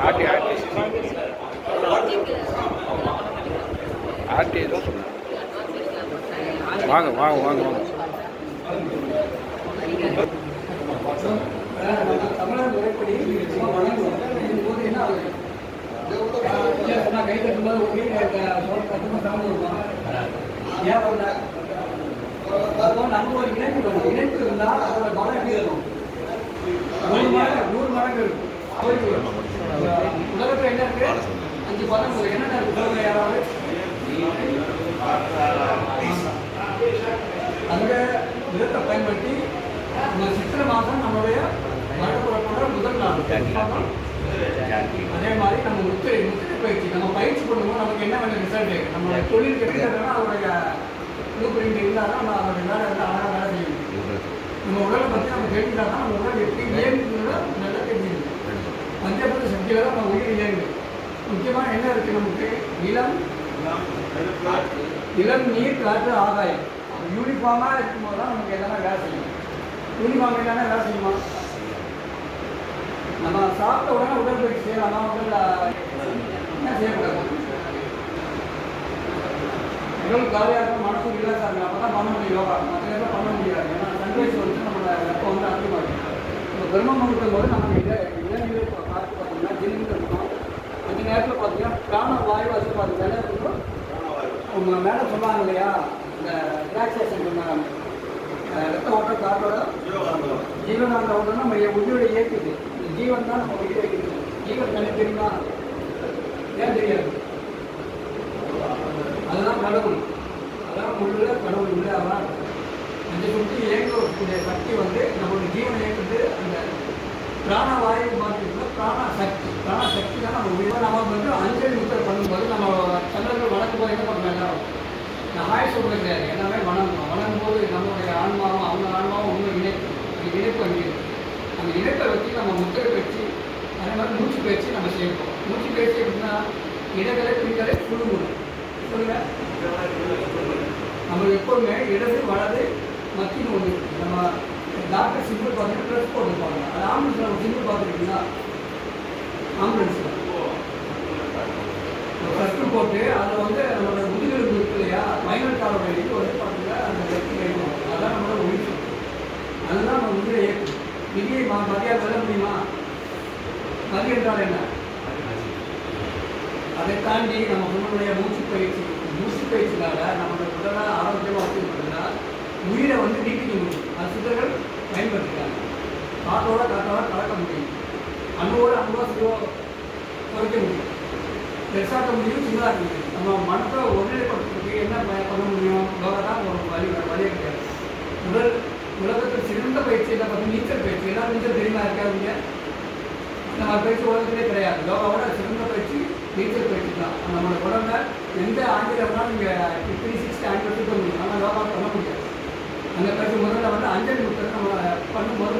RT RT RT சொன்னேன் வாங்க வாங்க வாங்க. வாங்க தமிழர் முறைப்படி போது என்ன ஆகுது கை கட்டும்போது வருவான் ஏன் வரல நம்ம ஒரு இணைப்பு வேணும். இணைப்பு இருந்தால் அதோட பலம் எப்படி இருக்கும்? நூறு மடங்கு நூறு மடங்கு இருக்கும். போயிட்டு என்ன இருக்கு? அஞ்சு பதம் இருக்கு. என்னென்ன இருக்கு? சொல்லுங்க யாராவது? அந்த விதத்தை பயன்படுத்தி இந்த சித்திரை மாதம் நம்மளுடைய வருடப்புறப்போட முதல் நாள். அதே மாதிரி நம்ம முத்திரை முத்திரை பயிற்சி நம்ம பயிற்சி பண்ணும்போது நமக்கு என்ன வேணும்? ரிசல்ட் நம்மளுடைய தொழில் கெட்டுறதுனா அவருடைய ப்ளூ பிரிண்ட் இருந்தால் தான் நம்ம வேலை வந்து அழகாக வேலை செய்ய முடியும். நம்ம உடலை பற்றி நம்ம தெரிஞ்சுட்டா தான் நம்ம உடல் எப்படி இயங்குகிறதோ நல்லா தெரிஞ்சுக்கணும். பஞ்சபூத சக்தியில் தான் நம்ம உயிர் இயங்குது. முக்கியமாக என்ன இருக்குது நமக்கு? இளம் இளம் நீர் காற்று ஆதாயம் யூனிஃபார்மாக இருக்கும்போது தான் நமக்கு எல்லாமே வேலை செய்யும். யூனிஃபார்ம் இல்லைன்னா வேலை செய்யுமா? நம்ம சாப்பிட்ட உடனே உடற்பயிற்சி செய்யலாமா? உடல் என்ன செய்யக்கூடாது? உடல் காலியாக இருக்கும் மனசு ரிலாக்ஸ் ஆகும் அப்போ தான் பண்ண முடியும் யோகா. மற்ற நேரத்தில் பண்ண முடியாது. ஏன்னா சன்ரைஸ் வந்து நம்மளோட வெப்பம் வந்து அதிகமாக இருக்கும் இப்போ பிரம்ம முகூர்த்தம் போது நம்ம இட இளநீர் பார்த்து பார்த்தீங்கன்னா ஜில்லுன்னு இருக்கும் அந்த நேரத்தில் பார்த்தீங்கன்னா பிராண வாயு வந்து பார்த்தீங்கன்னா இருக்கும் உங்கள் மேடம் சொன்னாங்க இல்லையா? இந்த ரிலாக்ஸேஷன் பண்ணாங்க அஹ் ரத்த ஓட்டம் காற்றோட ஜீவனாந்த ஓட்டம் நம்ம உயிரோட இயக்குது. ஜீவன் தான் நம்ம உயிரை ஜீவன் தனி தெரியுமா? ஏன் தெரியாது? கடவுள். அதான் உள்ள கடவுள் உள்ள அதான் அந்த சுற்றி இயங்கக்கூடிய சக்தி வந்து நம்மளோட ஜீவன் இயக்குது அந்த பிராணவாயு மாற்றிருக்கிற பிராண சக்தி பிராண சக்தி தான் நம்ம உயிர். நம்ம வந்து அஞ்சல் முத்தர் பண்ணும்போது நம்ம சந்திரர்கள் வணக்கம் போது என்ன பண்ணலாம் எல்லாரும்? நான் ஆய் சொல்றது கிடையாது எல்லாமே வணங்கணும் வணங்கும் போது நம்மளுடைய ஆன்மாவும் அவங்க ஆன்மாவும் ஒன்று இணைப்பு. இணைப்பு அங்கே அந்த இணைப்பை வச்சு நம்ம முத்தர் பயிற்சி அதே மாதிரி மூச்சு பயிற்சி நம்ம செய்யணும் மூச்சு பயிற்சி எப்படின்னா இடங்களை பிடிக்கலை சுழுங்கணும் நம்ம எப்போதுமே இடது வலது மத்தின்னு ஒன்று நம்ம டாக்டர் சிம்பிள் பார்த்துட்டு ட்ரெஸ் போட்டுருப்பாங்க அது ஆம்புலன்ஸில் நம்ம சிம்பிள் பார்த்துருக்கீங்களா? ஆம்புலன்ஸில் ட்ரெஸ்ட்டு போட்டு அதில் வந்து நம்மளோட முதுகெலும்பு இருக்கு இல்லையா? மைனர் காலம் இது வந்து பார்த்தீங்கன்னா அந்த வெற்றி வேணும் அதான் நம்மளோட உயிர் அதுதான் நம்ம உயிரை இயக்கும். விதியை மா மதியாக முடியுமா? மதியம் என்றால் என்ன? அதை தாண்டி நம்ம நம்மளுடைய மூச்சு பயிற்சி மூச்சு பயிற்சினால நம்மளோட உடலை ஆரோக்கியமாக வச்சுக்கிறதுனா உயிரை வந்து நீக்கிக்க முடியும். அது சித்தர்கள் பயன்படுத்திட்டாங்க காற்றோட காற்றோட கலக்க முடியும். அணுவோட அணுவா சிவோ குறைக்க முடியும். பெருசாக்க முடியும் சின்னதாக முடியும். நம்ம மனத்தை ஒருநிலைப்படுத்துறதுக்கு என்ன பண்ண முடியும்? யோகா தான் ஒரு வழி வேற வழியே கிடையாது. உடல் உலகத்தில் சிறந்த பயிற்சி என்ன? பார்த்து நீச்சல் பயிற்சி. ஏன்னா நீச்சல் தெரியுமா? இருக்காதுங்க நம்ம பயிற்சி உலகத்திலே கிடையாது. யோகாவோட நீச்சல் பயிற்சி தான் நம்மளோட உடம்புல எந்த ஆங்கிலம்னா நீங்கள் ஃபிஃப்டி சிக்ஸ்டி ஆங்கிலத்துக்கு முடியும் ஆனால் யோகா பண்ண முடியாது. அந்த பயிற்சி முதல்ல வந்து அஞ்சல் முத்திரை நம்ம பண்ணும்போது